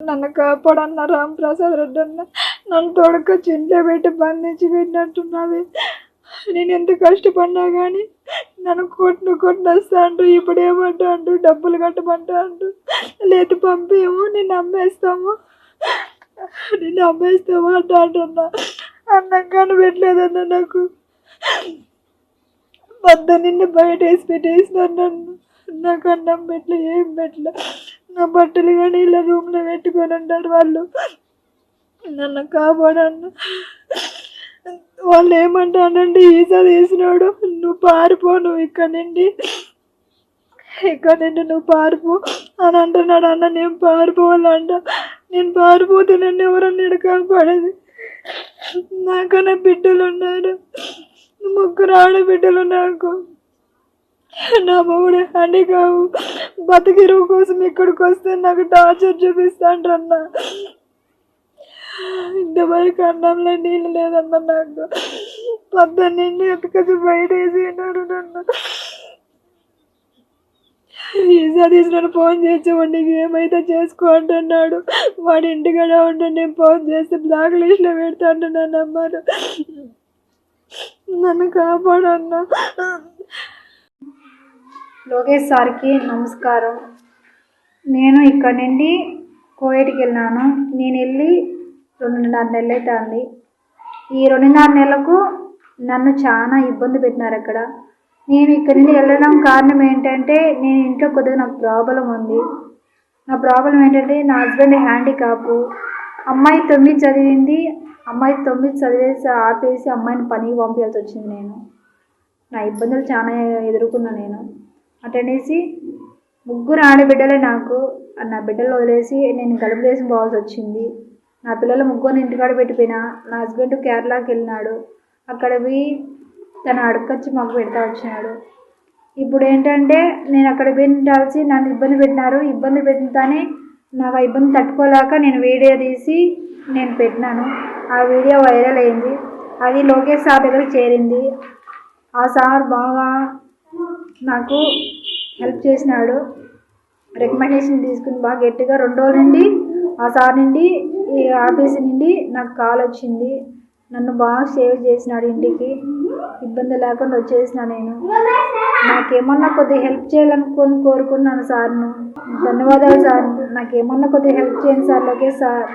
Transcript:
నన్ను కాపాడన్న రాంప్రసాద్ రెడ్డి అన్న నన్ను తొడకొచ్చి ఇంట్లో పెట్టి బంధించి పెట్టినట్టున్నావే. నేను ఎంత కష్టపడినా కానీ నన్ను కొట్టును కొట్టిన అంటూ ఇప్పుడు ఏమంటా అంటూ డబ్బులు కట్టమంటా అంటూ లేదు పంపేమో నేను అమ్మేస్తాము. నేను అమ్మేస్తాము అంటా అంటున్నా అన్నం కానీ పెట్టలేదన్న నాకు. వద్ద నిన్ను బయట వేసి పెట్టేసిన నన్ను. నాకు అన్నం పెట్టలే ఏం పెట్టలే. నా బట్టలు కానీ ఇలా రూమ్లో పెట్టుకొని ఉంటారు వాళ్ళు. నన్ను కాపాడన్న వాళ్ళు ఏమంటానండి ఈసా తీసినాడు. నువ్వు పారిపో నువ్వు ఇక్కడ నుండి. ఇక్కడ నుండి నువ్వు పారిపో అని అంటున్నాడు అన్న నేను పారిపోవాలంట. నేను పారిపోతే నన్ను ఎవరన్నా ఈడ కాపాడేది? నాకన్నా బిడ్డలు ఉన్నారు. ముగ్గురు ఆడబిడ్డలు నాకు. నా మొగుడు అని కావు. బతికిరువు కోసం ఇక్కడికి వస్తే నాకు టార్చర్ చూపిస్తాండ్రన్న. ఇంతవరకు అన్నంలో నీళ్ళు లేదన్న నాకు. పొద్దున్నండి ఎత్తుకొచ్చి బయట వేసినాడు నన్ను. ఈసారి తీసినాడు ఫోన్ చేసి నీకు ఏమైతే చేసుకో అంటున్నాడు. వాడి ఇంటికాడ ఉంటే నేను ఫోన్ చేసి బ్లాక్ లిస్ట్లో పెడతా అంటున్నాను అమ్మారు. నన్ను కాపాడన్నా. లోకేష్ సార్కి నమస్కారం. నేను ఇక్కడ నుండి కోయటికి వెళ్ళాను. నేను వెళ్ళి రెండున్నర నెలలు అవుతుంది. ఈ రెండున్నర నెలలకు నన్ను చాలా ఇబ్బంది పెట్టినారు అక్కడ. నేను ఇక్కడ నుండి వెళ్ళడం కారణం ఏంటంటే నేను ఇంట్లో కొద్దిగా నాకు ప్రాబ్లం ఉంది. నా ప్రాబ్లం ఏంటంటే నా హస్బెండ్ హ్యాండిక్యాప్. అమ్మాయి తొమ్మిది చదివింది. అమ్మాయి తొమ్మిది చదివేసి ఆపేసి అమ్మాయిని పనికి పంపించాల్సి వచ్చింది నేను. నా ఇబ్బందులు చాలా ఎదుర్కొన్నా నేను. అటనేసి ముగ్గురు ఆడబిడ్డలే నాకు నా బిడ్డలు వదిలేసి నేను గలుపు దేశం పోవాల్సి వచ్చింది. నా పిల్లలు ముగ్గురిని ఇంటికాడ పెట్టిపోయినా నా హస్బెండ్ కేరళకి వెళ్ళినాడు. అక్కడ పోయి తను అడకొచ్చి మాకు పెడతా వచ్చినాడు. ఇప్పుడు ఏంటంటే నేను అక్కడ పెట్టాల్సి నన్ను ఇబ్బంది పెట్టినారు. ఇబ్బంది పెట్టినతానే నాకు ఆ ఇబ్బంది తట్టుకోలేక నేను వీడియో తీసి నేను పెట్టినాను. ఆ వీడియో వైరల్ అయింది. అది లోకేష్ సార్ దగ్గరికి చేరింది. ఆ సార్ బాగా నాకు హెల్ప్ చేసినాడు. రికమెండేషన్ తీసుకుని బాగా గట్టిగా రెండు రోజుల నుండి ఆ సార్ నుండి ఈ ఆఫీస్ నుండి నాకు కాల్ వచ్చింది. నన్ను బాగా సేవ్ చేసినాడు ఇంటికి. ఇబ్బంది లేకుండా వచ్చేసిన నేను. నాకేమన్నా కొద్దిగా హెల్ప్ చేయాలనుకొని కోరుకున్నాను సార్ను. ధన్యవాదాలు సార్. నాకేమన్నా కొద్దిగా హెల్ప్ చేయండి సార్ లోకేష్ సార్.